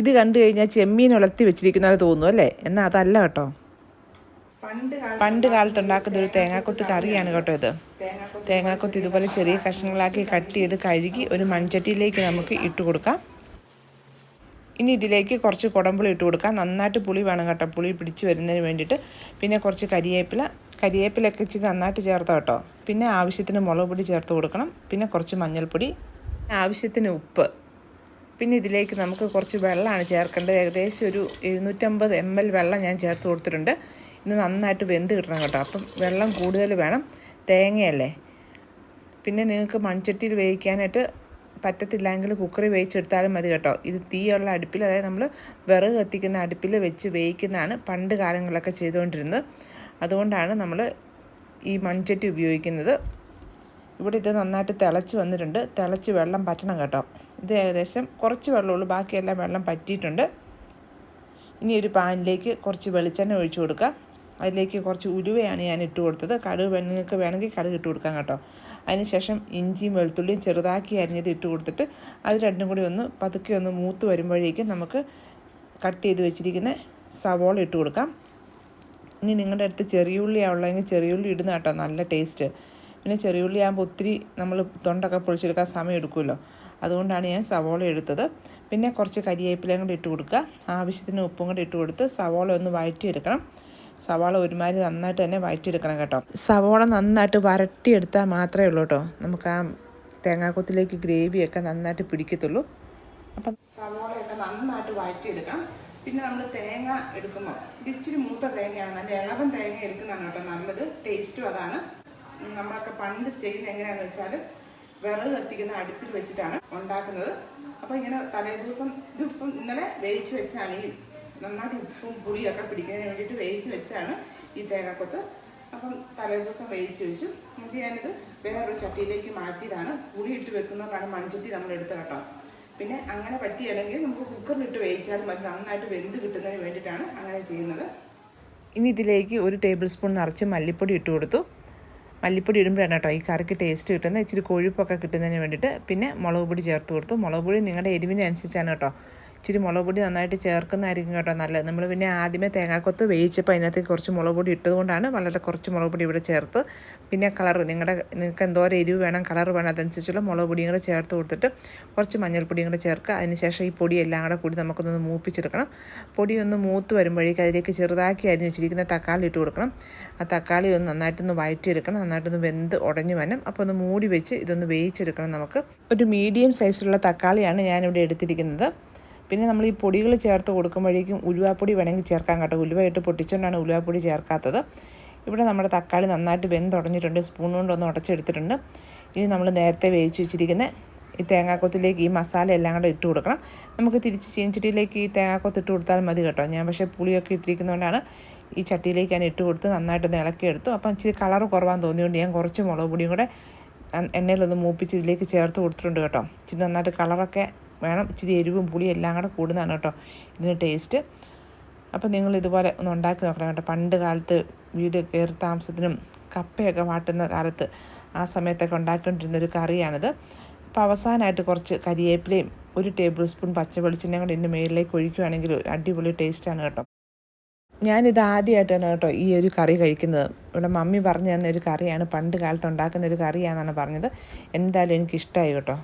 ഇത് കണ്ടു കഴിഞ്ഞാൽ ചെമ്മീൻ ഉളർത്തി വെച്ചിരിക്കുന്ന പോലെ തോന്നുന്നു അല്ലേ? എന്നാൽ അതല്ല കേട്ടോ. പണ്ട് കാലത്ത് ഉണ്ടാക്കുന്ന ഒരു തേങ്ങാക്കൊത്ത് കറിയാണ് കേട്ടോ ഇത്. തേങ്ങാക്കൊത്ത് ഇതുപോലെ ചെറിയ കഷ്ണങ്ങളാക്കി കട്ട് ചെയ്ത് കഴുകി ഒരു മൺചട്ടിയിലേക്ക് നമുക്ക് ഇട്ട് കൊടുക്കാം. ഇനി ഇതിലേക്ക് കുറച്ച് കുടമ്പുളി ഇട്ട് കൊടുക്കാം. നന്നായിട്ട് പുളി വേണം കേട്ടോ. പുളി പിടിച്ച് വരുന്നതിന് വേണ്ടിയിട്ട്. പിന്നെ കുറച്ച് കരിയേപ്പില. കരിയേപ്പിലൊക്കെ ഇച്ചിരി നന്നായിട്ട് ചേർത്ത് കേട്ടോ. പിന്നെ ആവശ്യത്തിന് മുളക് പൊടി ചേർത്ത് കൊടുക്കണം. പിന്നെ കുറച്ച് മഞ്ഞൾപ്പൊടി. ആവശ്യത്തിന് ഉപ്പ്. പിന്നെ ഇതിലേക്ക് നമുക്ക് കുറച്ച് വെള്ളമാണ് ചേർക്കേണ്ടത്. ഏകദേശം ഒരു എഴുന്നൂറ്റമ്പത് എം എൽ വെള്ളം ഞാൻ ചേർത്ത് കൊടുത്തിട്ടുണ്ട്. ഇത് നന്നായിട്ട് വെന്ത് കിട്ടണം കേട്ടോ. അപ്പം വെള്ളം കൂടുതൽ വേണം. തേങ്ങയല്ലേ? പിന്നെ നിങ്ങൾക്ക് മൺചട്ടിയിൽ വേവിക്കാനായിട്ട് പറ്റത്തില്ലെങ്കിൽ കുക്കറിൽ വേവിച്ചെടുത്താലും മതി കേട്ടോ. ഇത് തീയുള്ള അടുപ്പിൽ അതായത് നമ്മൾ വിറക് കത്തിക്കുന്ന അടുപ്പിൽ വെച്ച് വേവിക്കുന്നതാണ് പണ്ട് കാലങ്ങളിലൊക്കെ ചെയ്തുകൊണ്ടിരുന്നത്. അതുകൊണ്ടാണ് നമ്മൾ ഈ മൺചട്ടി ഉപയോഗിക്കുന്നത്. ഇവിടെ ഇത് നന്നായിട്ട് തിളച്ച് വന്നിട്ടുണ്ട്. തിളച്ച് വെള്ളം പറ്റണം കേട്ടോ. ഇത് ഏകദേശം കുറച്ച് വെള്ളമുള്ളൂ ബാക്കിയെല്ലാം വെള്ളം പറ്റിയിട്ടുണ്ട്. ഇനി ഒരു പാനിലേക്ക് കുറച്ച് വെളിച്ചെണ്ണ ഒഴിച്ചു കൊടുക്കാം അതിലേക്ക് കുറച്ച് ഉലുവയാണ് ഞാൻ ഇട്ട് കൊടുത്തത്. കടുക് നിങ്ങൾക്ക് വേണമെങ്കിൽ കടുക് ഇട്ട് കൊടുക്കാം കേട്ടോ. അതിനുശേഷം ഇഞ്ചിയും വെളുത്തുള്ളിയും ചെറുതാക്കി അരിഞ്ഞത് ഇട്ട് കൊടുത്തിട്ട് അത് രണ്ടും കൂടി ഒന്ന് പതുക്കെ ഒന്ന് മൂത്ത് വരുമ്പോഴേക്കും നമുക്ക് കട്ട് ചെയ്ത് വെച്ചിരിക്കുന്ന സവോള ഇട്ട് കൊടുക്കാം. ഇനി നിങ്ങളുടെ അടുത്ത് ചെറിയുള്ളിയാണ് ഉള്ളതെങ്കിൽ ചെറിയുള്ളി ഇടുന്ന കേട്ടോ. നല്ല ടേസ്റ്റ്. പിന്നെ ചെറിയുള്ളി ആകുമ്പോൾ ഒത്തിരി നമ്മൾ തൊണ്ടൊക്കെ പൊളിച്ചെടുക്കാൻ സമയം എടുക്കുമല്ലോ. അതുകൊണ്ടാണ് ഞാൻ സവോള എടുത്തത്. പിന്നെ കുറച്ച് കരിയേപ്പിലയും കൂടി ഇട്ട് കൊടുക്കുക. ആവശ്യത്തിന് ഉപ്പും കൂടി ഇട്ട് കൊടുത്ത് സവോള ഒന്ന് വഴറ്റിയെടുക്കണം. സവാള ഒരുമാതിരി നന്നായിട്ട് തന്നെ വഴറ്റിയെടുക്കണം കേട്ടോ. സവോള നന്നായിട്ട് വരട്ടിയെടുത്താൽ മാത്രമേ ഉള്ളൂ കേട്ടോ. നമുക്ക് ആ തേങ്ങാക്കൊത്തിലേക്ക് ഗ്രേവിയൊക്കെ നന്നായിട്ട് പിടിക്കത്തുള്ളൂ. അപ്പം സവോളയൊക്കെ നന്നായിട്ട് വഴറ്റിയെടുക്കണം. പിന്നെ നമ്മൾ തേങ്ങ എടുക്കുമ്പോൾ ഇത് ഇച്ചിരി മൂത്ത തേങ്ങയാണ്. നല്ല ഇളവൻ തേങ്ങ എടുക്കുന്നതാണ് കേട്ടോ നല്ലത്. ടേസ്റ്റും അതാണ്. നമ്മളൊക്കെ പണ്ട് ചെയ്യുന്നത് എങ്ങനെയാണെന്ന് വെച്ചാൽ വിറക് കത്തിക്കുന്ന അടുപ്പിൽ വെച്ചിട്ടാണ് ഉണ്ടാക്കുന്നത്. അപ്പോൾ ഇങ്ങനെ തലേ ദിവസം ഇതിപ്പം ഇന്നലെ വേവിച്ച് വെച്ചാണ് ഈ നന്നായിട്ട് ഉപ്പും പുളിയൊക്കെ പിടിക്കുന്നതിന് വേണ്ടിയിട്ട് വേവിച്ച് വെച്ചാണ് ഈ തേങ്ങാക്കൊത്ത്. അപ്പം തലേ ദിവസം വേവിച്ച് വെച്ചു. എന്നിട്ട് ഞാനിത് വേറൊരു ചട്ടിയിലേക്ക് മാറ്റിയതാണ്. പുളി ഇട്ട് വെക്കുന്നതാണ് മൺചട്ടി നമ്മൾ എടുത്ത കേട്ടോ. പിന്നെ അങ്ങനെ പറ്റിയല്ലെങ്കിൽ നമുക്ക് കുക്കറിലിട്ട് വേവിച്ചാൽ മതി. നന്നായിട്ട് വെന്ത് കിട്ടുന്നതിന് വേണ്ടിയിട്ടാണ് അങ്ങനെ ചെയ്യുന്നത്. ഇനി ഇതിലേക്ക് ഒരു ടേബിൾ സ്പൂൺ നിറച്ച് മല്ലിപ്പൊടി ഇട്ട് കൊടുത്തു. മല്ലിപ്പൊടി ഇടുമ്പോഴാണ് കേട്ടോ ഈ കറിക്ക് ടേസ്റ്റ് കിട്ടുന്നത്. ഇച്ചിരി കൊഴുപ്പൊക്കെ കിട്ടുന്നതിന് വേണ്ടിയിട്ട് പിന്നെ മുളക് പൊടി ചേർത്ത് കൊടുത്തു. മുളക് പൊടി നിങ്ങളുടെ എരിവിനനുസരിച്ചാണ് കേട്ടോ. ഇച്ചിരി മുളക് പൊടി നന്നായിട്ട് ചേർക്കുന്നതായിരിക്കും കേട്ടോ നല്ലത്. നമ്മൾ പിന്നെ ആദ്യമേ തേങ്ങാക്കൊത്ത് വേവിച്ചപ്പോൾ അതിനകത്തേക്ക് കുറച്ച് മുളക് പൊടി ഇട്ടതുകൊണ്ടാണ് വളരെ കുറച്ച് മുളക് പൊടി ഇവിടെ ചേർത്ത്. പിന്നെ കളർ നിങ്ങളുടെ നിങ്ങൾക്ക് എന്തോരം എരിവ് വേണം കളർ വേണം അതനുസരിച്ചുള്ള മുളക് പൊടിയും കൂടെ ചേർത്ത് കൊടുത്തിട്ട് കുറച്ച് മഞ്ഞൾപ്പൊടിയും കൂടെ ചേർക്കുക. അതിനുശേഷം ഈ പൊടി എല്ലാം കൂടെ കൂടി നമുക്കൊന്ന് മൂപ്പിച്ചെടുക്കണം. പൊടി ഒന്ന് മൂത്ത് വരുമ്പോഴേക്കും അതിലേക്ക് ചെറുതാക്കി അരിഞ്ഞ് വെച്ചിരിക്കുന്ന തക്കാളി ഇട്ട് കൊടുക്കണം. ആ തക്കാളി ഒന്ന് നന്നായിട്ടൊന്ന് വഴറ്റിയെടുക്കണം. നന്നായിട്ടൊന്ന് വെന്ത് ഉടഞ്ഞു വരണം. അപ്പോൾ ഒന്ന് മൂടി വെച്ച് ഇതൊന്ന് വേവിച്ചെടുക്കണം നമുക്ക്. ഒരു മീഡിയം സൈസിലുള്ള തക്കാളിയാണ് ഞാനിവിടെ എടുത്തിരിക്കുന്നത്. പിന്നെ നമ്മൾ ഈ പൊടികൾ ചേർത്ത് കൊടുക്കുമ്പോഴേക്കും ഉലുവാപ്പൊടി വേണമെങ്കിൽ ചേർക്കാൻ കേട്ടോ. ഉലുവായിട്ട് പൊട്ടിച്ചുകൊണ്ടാണ് ഉലുവാപ്പൊടി ചേർക്കാത്തത്. ഇവിടെ നമ്മുടെ തക്കാളി നന്നായിട്ട് വെന്ത് വെന്തുടഞ്ഞിട്ടുണ്ട് സ്പൂൺ കൊണ്ടൊന്ന് ഉടച്ചെടുത്തിട്ടുണ്ട്. ഇനി നമ്മൾ നേരത്തെ വേവിച്ച് വെച്ചിരിക്കുന്ന ഈ തേങ്ങാക്കൊത്തിലേക്ക് ഈ മസാല എല്ലാം കൂടെ ഇട്ട് കൊടുക്കണം. നമുക്ക് തിരിച്ച് ചീനച്ചട്ടിയിലേക്ക് ഈ തേങ്ങാക്കൊത്ത് ഇട്ട് കൊടുത്താൽ മതി കേട്ടോ. ഞാൻ പക്ഷേ പുളിയൊക്കെ ഇട്ടിരിക്കുന്നതുകൊണ്ടാണ് ഈ ചട്ടിയിലേക്ക് ഞാൻ ഇട്ട് കൊടുത്ത് നന്നായിട്ടൊന്ന് ഇളക്കിയെടുത്തു. അപ്പം ഇച്ചിരി കളർ കുറവാൻ തോന്നിയുകൊണ്ട് ഞാൻ കുറച്ച് മുളക് പൊടിയും കൂടെ എണ്ണയിലൊന്ന് മൂപ്പിച്ച് ഇതിലേക്ക് ചേർത്ത് കൊടുത്തിട്ടുണ്ട് കേട്ടോ. ഇച്ചിരി നന്നായിട്ട് കളറൊക്കെ വേണം. ഇച്ചിരി എരിവും പുളിയും എല്ലാം കൂടെ കൂടുന്നതാണ് കേട്ടോ ഇതിന് ടേസ്റ്റ്. അപ്പോൾ നിങ്ങൾ ഇതുപോലെ ഒന്ന് ഉണ്ടാക്കി നോക്കണം കേട്ടോ. പണ്ട് കാലത്ത് വീട് കയറി താമസത്തിനും കപ്പയൊക്കെ വാട്ടുന്ന കാലത്ത് ആ സമയത്തൊക്കെ ഉണ്ടാക്കിക്കൊണ്ടിരുന്ന ഒരു കറിയാണിത്. അപ്പോൾ അവസാനമായിട്ട് കുറച്ച് കരിയേപ്പിലയും ഒരു ടേബിൾ സ്പൂൺ പച്ച വെളിച്ചെണ്ണയും കൂടെ ഇതിന്റെ മേളിലേക്ക് ഒഴിക്കുകയാണെങ്കിൽ അടിപൊളി ടേസ്റ്റാണ് കേട്ടോ. ഞാനിത് ആദ്യമായിട്ടാണ് കേട്ടോ ഈ ഒരു കറി കഴിക്കുന്നത്. ഇവിടെ മമ്മി പറഞ്ഞു തന്ന ഒരു കറിയാണ് പണ്ട് കാലത്ത് ഉണ്ടാക്കുന്ന ഒരു കറിയാണെന്നാണ് പറഞ്ഞത്. എന്തായാലും എനിക്കിഷ്ടമായി കേട്ടോ.